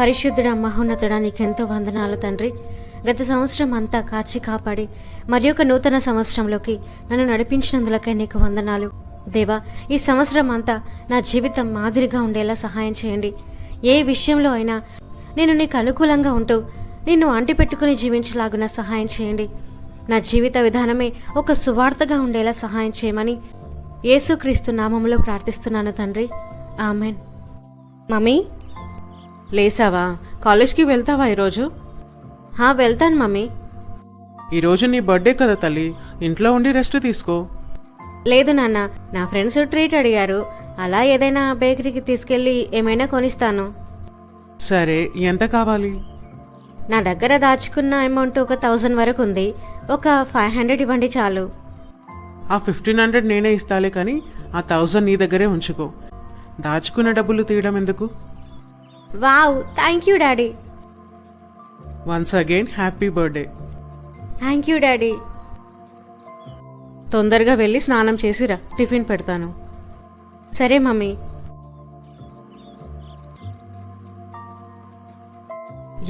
పరిశుద్ధుడ మహోన్నతుడ నీకెంతో వందనాలు తండ్రి. గత సంవత్సరం అంతా కాచి కాపాడి మరి ఒక నూతన సంవత్సరంలోకి నన్ను నడిపించినందులకై నీకు వందనాలు. దేవా ఈ సంవత్సరం అంతా నా జీవితం మాదిరిగా ఉండేలా సహాయం చేయండి. ఏ విషయంలో అయినా నేను నీకు అనుకూలంగా ఉంటూ నిన్ను అంటిపెట్టుకుని జీవించలాగున సహాయం చేయండి. నా జీవిత విధానమే ఒక సువార్తగా ఉండేలా సహాయం చేయమని యేసుక్రీస్తు నామంలో ప్రార్థిస్తున్నాను తండ్రి. ఆమెన్. మమ్మీ లేసావా? కాలేజ్కి వెళ్తావా ఈరోజు? హా వెళ్తాను మమ్మీ. ఈరోజు నీ బర్త్డే కదా తల్లి. ఇంట్లో ఉండి రెస్ట్ తీసుకో. లేదు నాన్న. నా ఫ్రెండ్స్ ట్రీట్ అడిగారు. అలా ఏదైనా బేకరీకి తీసుకెళ్ళి ఏమైనా కొనిస్తాను. సరే ఎంత కావాలి? నా దగ్గర దాచుకున్న అమౌంట్ ఒక థౌజండ్ వరకు ఉంది. ఒక ఫైవ్ హండ్రెడ్ ఇవ్వండి చాలు. ఆ ఫిఫ్టీన్ హండ్రెడ్ నేనే ఇస్తాలే కానీ ఆ థౌజండ్ నీ దగ్గరే ఉంచుకో. దాచుకున్న డబ్బులు తీయడం ఎందుకు? Wow thank you daddy once again happy birthday thank you daddy తొందరగా వెళ్ళి స్నానం చేసిరా టిఫిన్ పెడతాను. సరే మమ్మీ.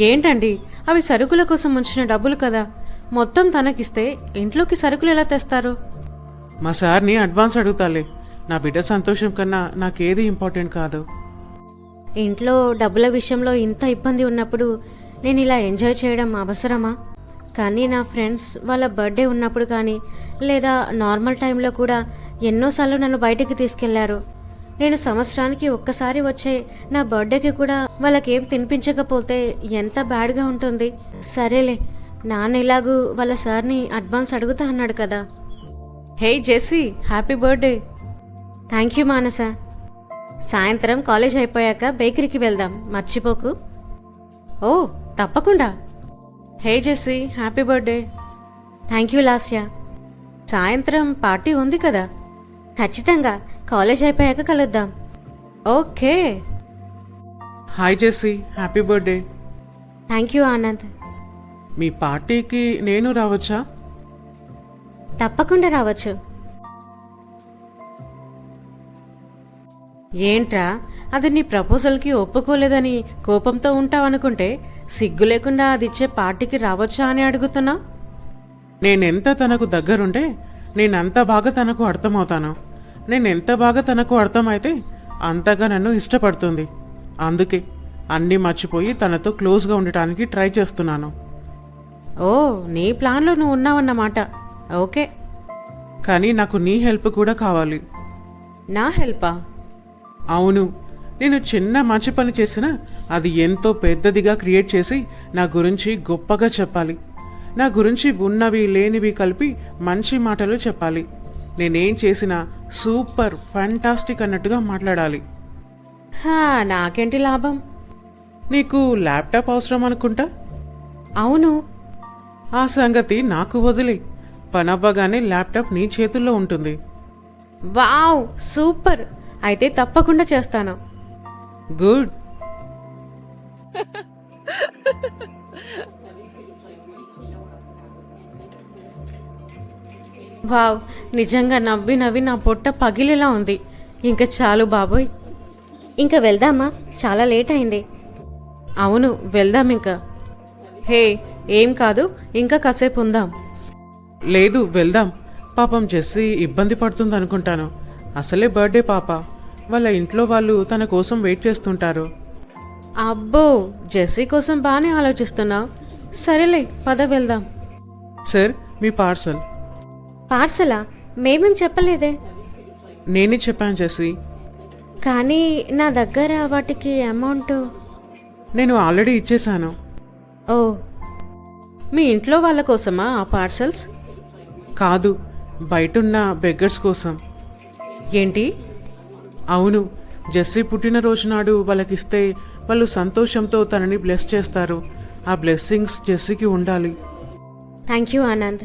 ఏంటండి అవి సరుకుల కోసం ఉంచిన డబ్బులు కదా. మొత్తం తనకిస్తే ఇంట్లోకి సరుకులు ఎలా తెస్తారు? మా సార్ని అడ్వాన్స్ అడుగుతాలే. నా బిడ్డ సంతోషం కన్నా నాకేది ఇంపార్టెంట్ కాదు. ఇంట్లో డబ్బుల విషయంలో ఇంత ఇబ్బంది ఉన్నప్పుడు నేను ఇలా ఎంజాయ్ చేయడం అవసరమా? కానీ నా ఫ్రెండ్స్ వాళ్ళ బర్త్డే ఉన్నప్పుడు కానీ లేదా నార్మల్ టైంలో కూడా ఎన్నోసార్లు నన్ను బయటికి తీసుకెళ్ళారు. నేను సంవత్సరానికి ఒక్కసారి వచ్చే నా బర్త్డేకి కూడా వాళ్ళకేం తినిపించకపోతే ఎంత బ్యాడ్గా ఉంటుంది? సరేలే నాన్న ఇలాగూ వాళ్ళ సార్ని అడ్వాన్స్ అడుగుతా అన్నాడు కదా. Hey Jessie happy birthday. Thank you Manasa. సాయంత్రం కాలేజ్ అయిపోయాక బేకరీకి వెళ్దాం. మర్చిపోకు. ఓ తప్పకుండా. Hey Jessie happy birthday. Thank you Lasya. సాయంత్రం పార్టీ ఉంది కదా. ఖచ్చితంగా కాలేజ్ అయిపోయాక కలుద్దాం. Okay. Hi Jessie happy birthday. Thank you Anand. మీ పార్టీకి నేను రావచ్చా? తప్పకుండా రావచ్చు. ఏంట్రా? అది నీ ప్రపోజల్కి ఒప్పుకోలేదని కోపంతో ఉంటావనుకుంటే సిగ్గు లేకుండా అది ఇచ్చే పార్టీకి రావచ్చా అని అడుగుతున్నా. నేనెంత తనకు దగ్గరుంటే నేనంత బాగా తనకు అర్థమవుతాను. నేనెంత బాగా తనకు అర్థమైతే అంతగా నన్ను ఇష్టపడుతుంది. అందుకే అన్నీ మర్చిపోయి తనతో క్లోజ్గా ఉండటానికి ట్రై చేస్తున్నాను. ఓ నీ ప్లాన్లో నువ్వు ఉన్నావన్నమాట. ఓకే. కానీ నాకు నీ హెల్ప్ కూడా కావాలి. నా హెల్పా? అవును. నేను చిన్న మంచి పని చేసినా అది ఎంతో పెద్దదిగా క్రియేట్ చేసి నా గురించి గొప్పగా చెప్పాలి. నా గురించి ఉన్నవి లేనివి కలిపి మంచి మాటలు చెప్పాలి. నేనేం చేసినా సూపర్ ఫ్యాంటాస్టిక్ అన్నట్టుగా మాట్లాడాలి. నాకేంటి లాభం? నీకు ల్యాప్టాప్ అవసరం అనుకుంటా? అవును. ఆ సంగతి నాకు వదిలి. పనవ్వగానే ల్యాప్టాప్ నీ చేతుల్లో ఉంటుంది. Wow super. అయితే తప్పకుండా చేస్తాను. గుడ్. వావ్ నిజంగా నవ్వి నవ్వి నా పొట్ట పగిలేలా ఉంది. ఇంకా చాలు బాబోయ్. ఇంకా వెళ్దామా? చాలా లేట్ అయింది. అవును వెళ్దాం ఇంకా. హే ఏం కాదు ఇంకా కాసేపు ఉందాం. లేదు వెళ్దాం. పాపం జెస్సీ ఇబ్బంది పడుతుంది అనుకుంటాను అసలే బర్త్డే పాప. వాళ్ళ ఇంట్లో వాళ్ళు తన కోసం వెయిట్ చేస్తుంటారు. అబ్బో జెస్సీ కోసం బాగానే ఆలోచిస్తున్నావు సరేలే పద వెళ్దాం. సార్ మీ పార్సల్. పార్సలా? మేమేం చెప్పలేదే? నేనే చెప్పాను జెస్సీ. కానీ నా దగ్గర వాటికి అమౌంట్. నేను ఆల్రెడీ ఇచ్చేశాను. ఓ మీ ఇంట్లో వాళ్ళ కోసమా ఆ పార్సల్స్? కాదు బయటున్న బెగ్గర్స్ కోసం. ఏంటి? అవును జెస్సీ పుట్టినరోజు నాడు వాళ్ళకిస్తే వాళ్ళు సంతోషంతో తనని బ్లెస్ చేస్తారు. ఆ బ్లెస్సింగ్స్ జెస్సీకి ఉండాలి. Thank you Anand.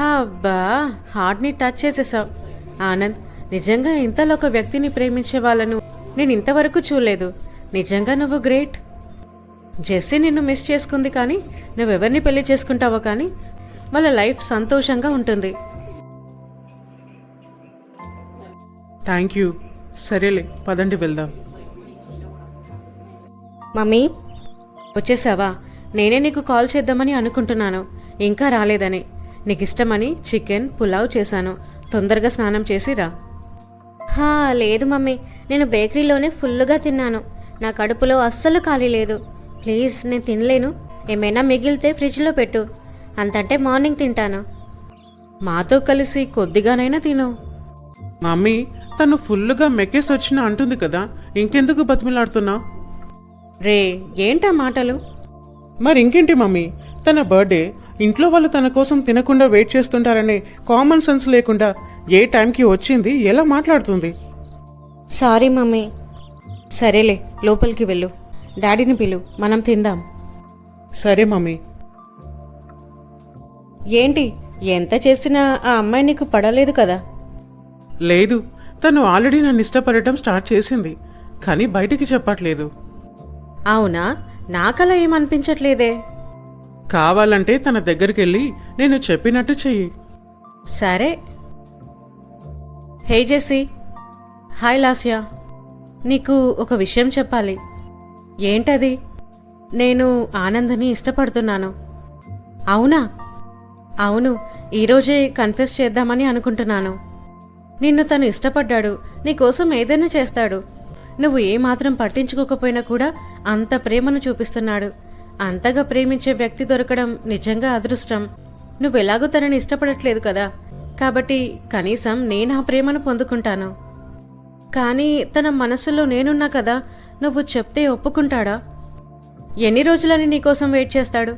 అబ్బా హార్ట్ని టచ్ చేసేసావు. ఆనంద్ నిజంగా ఇంతలో ఒక వ్యక్తిని ప్రేమించే వాళ్ళను నేను ఇంతవరకు చూడలేదు. నిజంగా నువ్వు గ్రేట్. జెస్సీ నిన్ను మిస్ చేసుకుంది కానీ నువ్వెవరిని పెళ్ళి చేసుకుంటావో కానీ వాళ్ళ లైఫ్ సంతోషంగా ఉంటుంది. Thank you. సరేలే పదండి వెళ్దాం. మమ్మీ వచ్చేసావా? నేనే నీకు కాల్ చేద్దామని అనుకుంటున్నాను. ఇంకా రాలేదని. నీకు ఇష్టమని చికెన్ పులావ్ చేశాను. తొందరగా స్నానం చేసి రా. హా లేదు మమ్మీ. నేను బేకరీలోనే ఫుల్లుగా తిన్నాను. నా కడుపులో అస్సలు ఖాళీ లేదు. ప్లీజ్ నేను తినలేను. ఏమైనా మిగిలితే ఫ్రిడ్జ్లో పెట్టు. అంతంటే మార్నింగ్ తింటాను. మాతో కలిసి కొద్దిగానైనా తిను. మమ్మీ తను ఫుల్లుగా మెక్కేసి వచ్చిన అంటుంది కదా ఇంకెందుకు బతిమిలాడుతున్నా? రే ఏంటా మాటలు? మరి ఇంకేంటి మమ్మీ? తన బర్త్డే ఇంట్లో వాళ్ళు తన కోసం తినకుండా వెయిట్ చేస్తుంటారనే కామన్ సెన్స్ లేకుండా ఏ టైంకి వచ్చింది ఎలా మాట్లాడుతుంది? Sorry mummy. సరేలే లోపలికి వెళ్ళు. డాడీని పిలు మనం తిందాం. సరే మమ్మీ. ఏంటి ఎంత చేసినా ఆ అమ్మాయి నీకు పడలేదు కదా? లేదు తను ఆల్రెడీ నన్ను ఇష్టపడటం స్టార్ట్ చేసింది కానీ బయటికి చెప్పట్లేదు. అవునా? నాకలా ఏమనిపించట్లేదే? కావాలంటే తన దగ్గరికి వెళ్ళి నేను చెప్పినట్టు చెయ్యి. సరే. Hey JC hi Lasya. నీకు ఒక విషయం చెప్పాలి. ఏంటది? నేను ఆనందని ఇష్టపడుతున్నాను. అవునా? అవును ఈరోజే కన్ఫెస్ చేద్దామని అనుకుంటున్నాను. నిన్ను తను ఇష్టపడ్డాడు. నీకోసం ఏదైనా చేస్తాడు. నువ్వు ఏమాత్రం పట్టించుకోకపోయినా కూడా అంత ప్రేమను చూపిస్తున్నాడు. అంతగా ప్రేమించే వ్యక్తి దొరకడం నిజంగా అదృష్టం. నువ్వెలాగో తనని ఇష్టపడట్లేదు కదా. కాబట్టి కనీసం నేను ఆ ప్రేమను పొందుకుంటాను. కానీ తన మనసులో నేనున్నా కదా నువ్వు చెప్తే ఒప్పుకుంటాడా? ఎన్ని రోజులని నీకోసం వెయిట్ చేస్తాడు?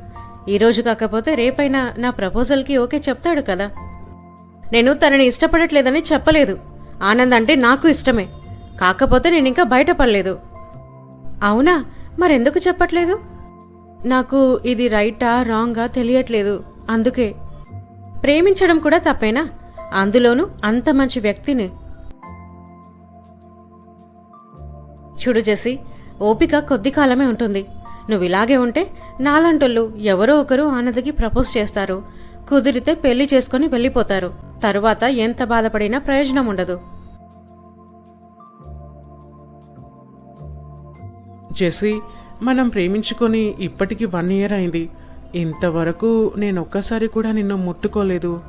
ఈరోజు కాకపోతే రేపైనా నా ప్రపోజల్కి ఓకే చెప్తాడు కదా. నేను తనని ఇష్టపడట్లేదని చెప్పలేదు. ఆనంద్ అంటే నాకు ఇష్టమే. కాకపోతే నేను ఇంకా బయటపడలేదు. అవునా? మరెందుకు చెప్పట్లేదు? నాకు ఇది రైటా రాంగా తెలియట్లేదు. అందుకే. ప్రేమించడం కూడా తప్పేనా? అందులోనూ అంత మంచి వ్యక్తిని. చూడు జెసి ఓపిక కొద్ది కాలమే ఉంటుంది. నువ్వు ఇలాగే ఉంటే నాలంటోళ్ళు ఎవరో ఒకరు ఆనందకి ప్రపోజ్ చేస్తారు. కుదిరితే పెళ్ళి చేసుకుని వెళ్ళిపోతారు. తరువాత ఎంత బాధపడినా ప్రయోజనం ఉండదు. జెస్సీ మనం ప్రేమించుకొని ఇప్పటికి వన్ ఇయర్ అయింది. ఇంతవరకు నేను ఒక్కసారి కూడా నిన్ను ముట్టుకోలేదు.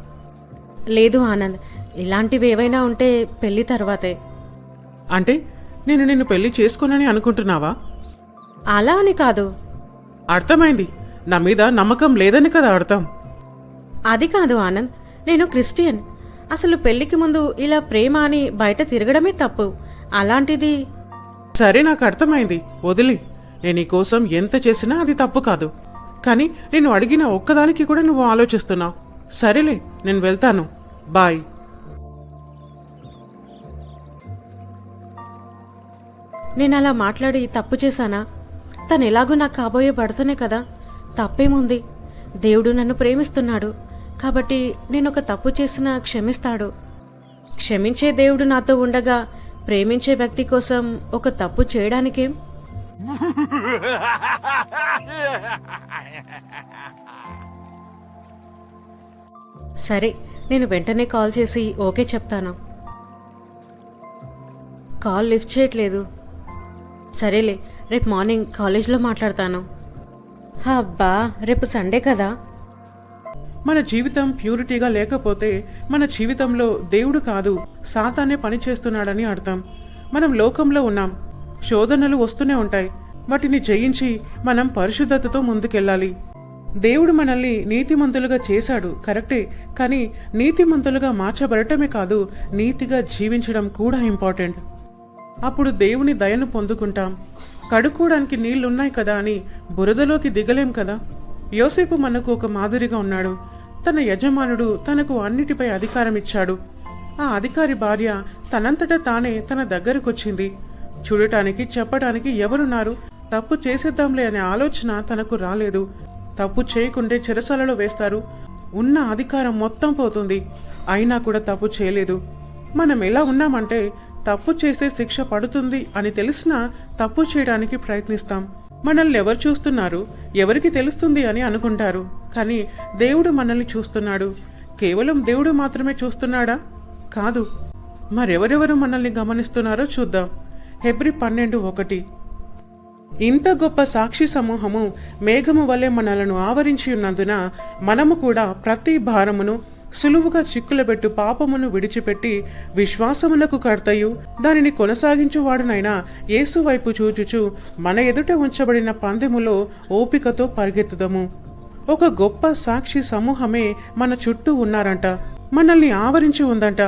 లేదు ఆనంద్ ఇలాంటివి ఏవైనా ఉంటే పెళ్ళి తర్వాతే. అంటే నేను నిన్ను పెళ్ళి చేసుకోనని అనుకుంటున్నావా? అలా అని కాదు. అర్థమైంది. నా మీద నమ్మకం లేదని కదా అర్థం. అది కాదు ఆనంద్ నేను క్రిస్టియన్. అసలు పెళ్ళికి ముందు ఇలా ప్రేమ అని బయట తిరగడమే తప్పు. అలాంటిది సరే నాకు అర్థమైంది. వదిలి. నేను నీ కోసం ఎంత చేసినా అది తప్పు కాదు. కానీ నేను అడిగిన ఒక్కదానికి కూడా నువ్వు ఆలోచిస్తున్నావు. సరేలే నేను వెళ్తాను. బాయ్. నేను అలా మాట్లాడి తప్పు చేశానా? తను ఎలాగూ నాకు కాబోయే భర్తనే కదా. తప్పేముంది? దేవుడు నన్ను ప్రేమిస్తున్నాడు. కాబట్టి నేను ఒక తప్పు చేసినా క్షమిస్తాడు. క్షమించే దేవుడు నాతో ఉండగా ప్రేమించే వ్యక్తి కోసం ఒక తప్పు చేయడానికేం? సరే నేను వెంటనే కాల్ చేసి ఓకే చెప్తాను. కాల్ లిఫ్ట్ చేయట్లేదు. సరేలే రేపు మార్నింగ్ కాలేజ్లో మాట్లాడతాను. అబ్బా రేపు సండే కదా? మన జీవితం ప్యూరిటీగా లేకపోతే మన జీవితంలో దేవుడు కాదు సాతానే పని చేస్తున్నాడని అర్థం. మనం లోకంలో ఉన్నాం. శోధనలు వస్తూనే ఉంటాయి. వాటిని జయించి మనం పరిశుద్ధతతో ముందుకెళ్ళాలి. దేవుడు మనల్ని నీతిమంతులుగా చేశాడు కరెక్టే. కానీ నీతిమంతులుగా మార్చబడటమే కాదు నీతిగా జీవించడం కూడా ఇంపార్టెంట్. అప్పుడు దేవుని దయను పొందుకుంటాం. కడుక్కోవడానికి నీళ్ళున్నాయి కదా అని బురదలోకి దిగలేం కదా? యోసేపు మనకు ఒక మాదిరిగా ఉన్నాడు. తన యజమానుడు తనకు అన్నిటిపై అధికారం ఇచ్చాడు ఆ అధికారి భార్య తనంతట తానే తన దగ్గరకొచ్చింది. చూడటానికి చెప్పడానికి ఎవరున్నారు? తప్పు చేసేద్దాంలే అనే ఆలోచన తనకు రాలేదు. తప్పు చేయకుంటే చెరసాలలో వేస్తారు. ఉన్న అధికారం మొత్తం పోతుంది. అయినా కూడా తప్పు చేయలేదు. మనం ఎలా ఉన్నామంటే తప్పు చేస్తే శిక్ష పడుతుంది అని తెలిసినా తప్పు చేయడానికి ప్రయత్నిస్తాం. మనల్ని ఎవరు చూస్తున్నారు? ఎవరికి తెలుస్తుంది అని అనుకుంటారు. కానీ దేవుడు మనల్ని చూస్తున్నాడు. కేవలం దేవుడు మాత్రమే చూస్తున్నాడా? కాదు. మరెవరెవరు మనల్ని గమనిస్తున్నారో చూద్దాం. హెబ్రి పన్నెండు ఒకటి. ఇంత గొప్ప సాక్షి సమూహము మేఘము వలె మనలను ఆవరించి ఉన్నందున మనము కూడా ప్రతి భారమును సులువుగా చిక్కులబెట్టు పాపమును విడిచిపెట్టి విశ్వాసమునకు కర్తయు. దానిని కొనసాగించువాడునైనా యేసు వైపు చూచుచు మన ఎదుట ఉంచబడిన పందెములో ఓపికతో పరిగెత్తుదము. ఒక గొప్ప సాక్షి సమూహమే మన చుట్టూ ఉన్నారంట. మనల్ని ఆవరించి ఉందంట.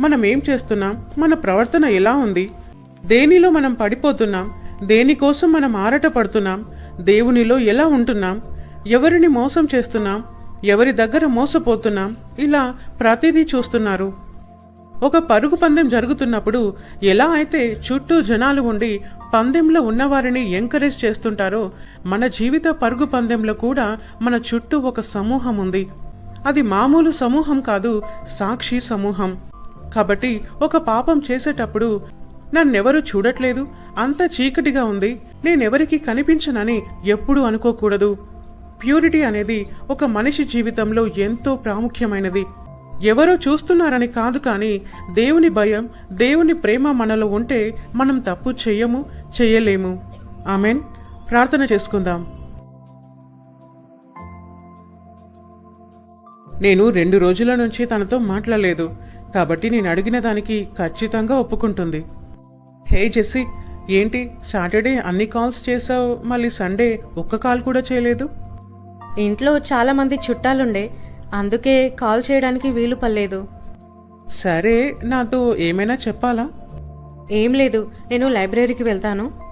మనం ఏం చేస్తున్నాం? మన ప్రవర్తన ఎలా ఉంది? దేనిలో మనం పడిపోతున్నాం? దేనికోసం మనం ఆరాట పడుతున్నాం దేవునిలో ఎలా ఉంటున్నాం? ఎవరిని మోసం చేస్తున్నాం? ఎవరి దగ్గర మోసపోతున్నాం ఇలా ప్రతిదీ చూస్తున్నారు. ఒక పరుగు పందెం జరుగుతున్నప్పుడు ఎలా అయితే చుట్టూ జనాలు ఉండి పందెంలో ఉన్నవారిని ఎంకరేజ్ చేస్తుంటారో మన జీవిత పరుగు పందెంలో కూడా మన చుట్టూ ఒక సమూహం ఉంది. అది మామూలు సమూహం కాదు సాక్షి సమూహం. కాబట్టి ఒక పాపం చేసేటప్పుడు నన్నెవరు చూడట్లేదు అంత చీకటిగా ఉంది నేనెవరికి కనిపించనని ఎప్పుడూ అనుకోకూడదు. ప్యూరిటీ అనేది ఒక మనిషి జీవితంలో ఎంతో ప్రాముఖ్యమైనది. ఎవరో చూస్తున్నారని కాదు కానీ దేవుని భయం దేవుని ప్రేమ మనలో ఉంటే మనం తప్పు చెయ్యము చెయ్యలేము ఆమెన్. ప్రార్థన చేసుకుందాం. నేను రెండు రోజుల నుంచి తనతో మాట్లాడలేదు. కాబట్టి నేను అడిగిన దానికి ఖచ్చితంగా ఒప్పుకుంటుంది. హే జెస్సీ ఏంటి సాటర్డే అన్ని కాల్స్ చేసావు మళ్ళీ సండే ఒక్క కాల్ కూడా చేయలేదు? ఇంట్లో చాలా మంది చుట్టాలుండే. అందుకే కాల్ చేయడానికి వీలు పడలేదు. సరే నాతో ఏమైనా చెప్పాలా? ఏం లేదు నేను లైబ్రరీకి వెళ్తాను.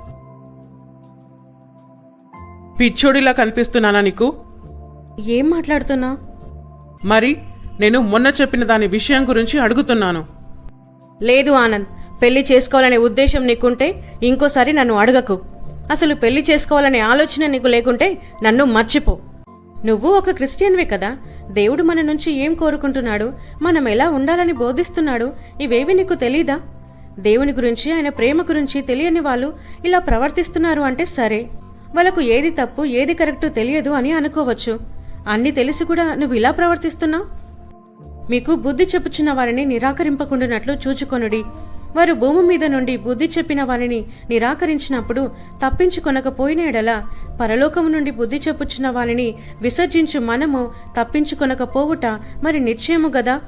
పిచ్చోడిలా కనిపిస్తున్నానా నీకు? ఏం మాట్లాడుతున్నా? మరి నేను మొన్న చెప్పిన దాని విషయం గురించి అడుగుతున్నాను. లేదు ఆనంద్. పెళ్ళి చేసుకోవాలనే ఉద్దేశం నీకుంటే ఇంకోసారి నన్ను అడగకు. అసలు పెళ్ళి చేసుకోవాలనే ఆలోచన నీకు లేకుంటే నన్ను మర్చిపో. నువ్వు ఒక క్రిస్టియన్వే కదా? దేవుడు మన నుంచి ఏం కోరుకుంటున్నాడు? మనం ఎలా ఉండాలని బోధిస్తున్నాడు? ఇవేవి నీకు తెలీదా? దేవుని గురించి ఆయన ప్రేమ గురించి తెలియని వాళ్ళు ఇలా ప్రవర్తిస్తున్నారు అంటే సరే. వాళ్ళకు ఏది తప్పు ఏది కరెక్టు తెలియదు అని అనుకోవచ్చు. అన్నీ తెలిసి కూడా నువ్వు ఇలా ప్రవర్తిస్తున్నావు? మీకు బుద్ధి చెప్పుచున్న వారిని నిరాకరింపకుండునట్లు చూచుకొనుడి. వారు భూమి మీద నుండి బుద్ధి చెప్పిన వారిని నిరాకరించినప్పుడు తప్పించుకొనకపోయినేడలా. పరలోకము నుండి బుద్ధి చెప్పుచున్న వారిని విసర్జించు మనము తప్పించుకొనకపోవుట మరి నిశ్చయము గదా?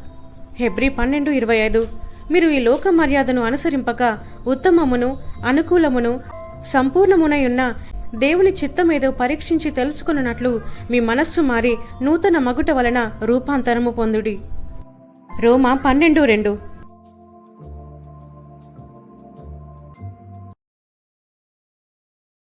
హెబ్రి పన్నెండు ఇరవై ఐదు. మీరు ఈ లోక మర్యాదను అనుసరింపక ఉత్తమమును అనుకూలమును సంపూర్ణమునై ఉన్న దేవుని చిత్తమేదో పరీక్షించి తెలుసుకున్నట్లు మీ మనస్సు మారి నూతన మగుట వలన రూపాంతరము పొందుడి. రోమా పన్నెండు రెండు.